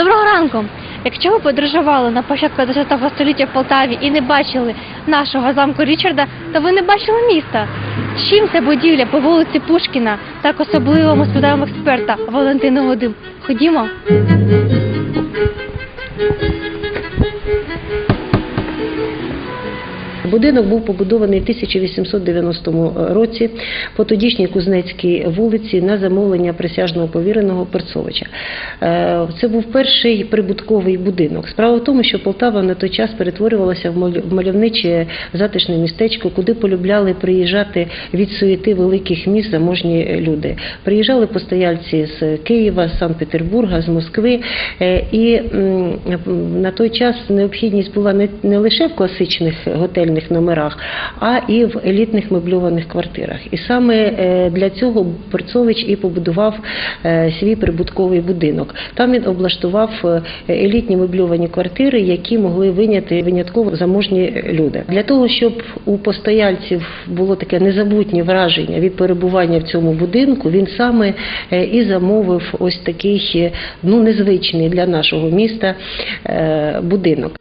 Доброго ранку! Якщо ви подорожували на початку ХХ століття в Полтаві і не бачили нашого замку Річарда, то ви не бачили міста. Чим ця будівля по вулиці Пушкіна, так особливо ми спитаємо експерта Валентину Годим. Ходімо. Будинок був побудований в 1890 році по тодішній Кузнецькій вулиці на замовлення присяжного повіреного Перцовича. Е, Це був перший прибутковий будинок. Справа в тому, що Полтава на той час перетворювалася в мальовниче затишне містечко, куди полюбляли приїжджати від суєти великих міст заможні люди. Приїжджали постояльці з Києва, з Санкт-Петербурга, з Москви. Е, І на той час необхідність була не, лише в класичних готельних номерах, а і в елітних мебльованих квартирах. І саме е, для цього Перцович і побудував е, свій прибутковий будинок. Там він облаштував е, елітні мебльовані квартири, які могли виняти винятково заможні люди. Для того, щоб у постояльців було таке незабутнє враження від перебування в цьому будинку, він саме і замовив ось такий ну незвичний для нашого міста будинок.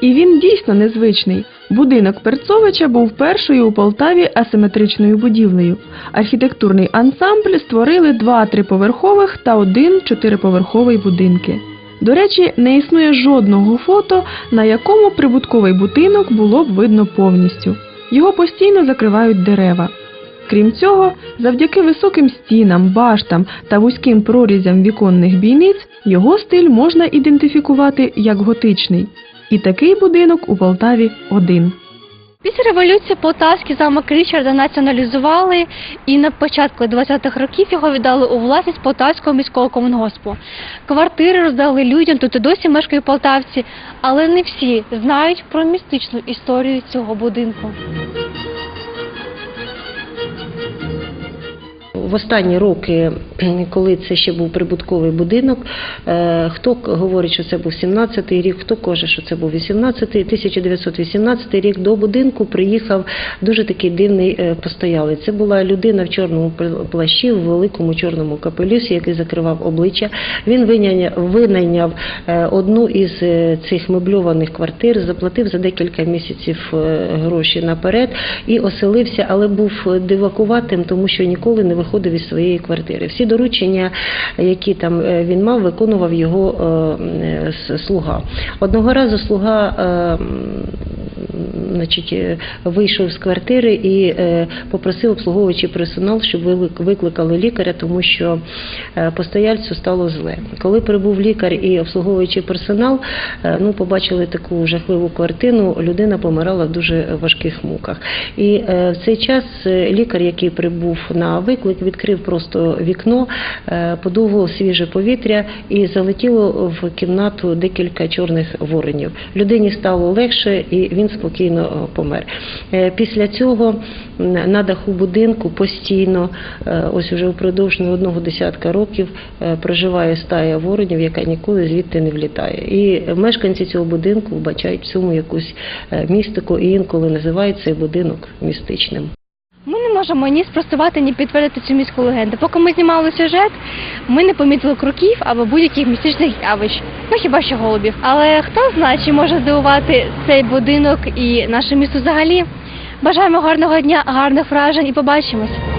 І він дійсно незвичний. Будинок Перцовича був першою у Полтаві асиметричною будівлею. Архітектурний ансамбль створили два триповерхових та один чотириповерховий будинки. До речі, не існує жодного фото, на якому прибутковий будинок було б видно повністю. Його постійно закривають дерева. Крім цього, завдяки високим стінам, баштам та вузьким прорізям віконних бійниць його стиль можна ідентифікувати як готичний. І такий будинок у Полтаві один. Після революції Полтавський замок Річарда націоналізували і на початку 20-х років його віддали у власність Полтавського міського комунгоспу. Квартири роздали людям, тут і досі мешкають полтавці, але не всі знають про містичну історію цього будинку. В останні роки, коли це ще був прибутковий будинок, е, хто говорить, що це був 17-й рік, хто каже, що це був 18-й, 1918 рік до будинку приїхав дуже такий дивний е, постоялець. Це була людина в чорному пл- плащі, в великому чорному капелюсі, який закривав обличчя. Він винайняв е, одну із цих мебльованих квартир, заплатив за декілька місяців гроші наперед і оселився, але був дивакуватим, тому що ніколи не виходив із своєї квартири. Всі доручення, які там е, він мав, виконував його е, е, слуга. Одного разу слуга. Значить, вийшов з квартири і попросив обслуговуючий персонал, щоб викликали лікаря, тому що постояльцю стало зле. Коли прибув лікар і обслуговуючий персонал, ну побачили таку жахливу картину. Людина помирала в дуже важких муках. І в цей час лікар, який прибув на виклик, відкрив просто вікно, е, свіже повітря і залетіло в кімнату декілька чорних воронів. Людині стало легше, і він спокійно е, помер. Е, Після цього на даху будинку постійно, ось уже впродовж не одного десятка років, проживає стая воронів, яка ніколи звідти не влітає. І мешканці цього будинку вбачають в цьому якусь містику і інколи називають цей будинок містичним. Можемо ні спростувати, ні підтвердити цю міську легенду. Поки ми знімали сюжет, ми не помітили кроків або будь-яких містичних явищ. Ну хіба що голубів. Але хто знає, чи може здивувати цей будинок і наше місто взагалі. Бажаємо гарного дня, гарних вражень і побачимось.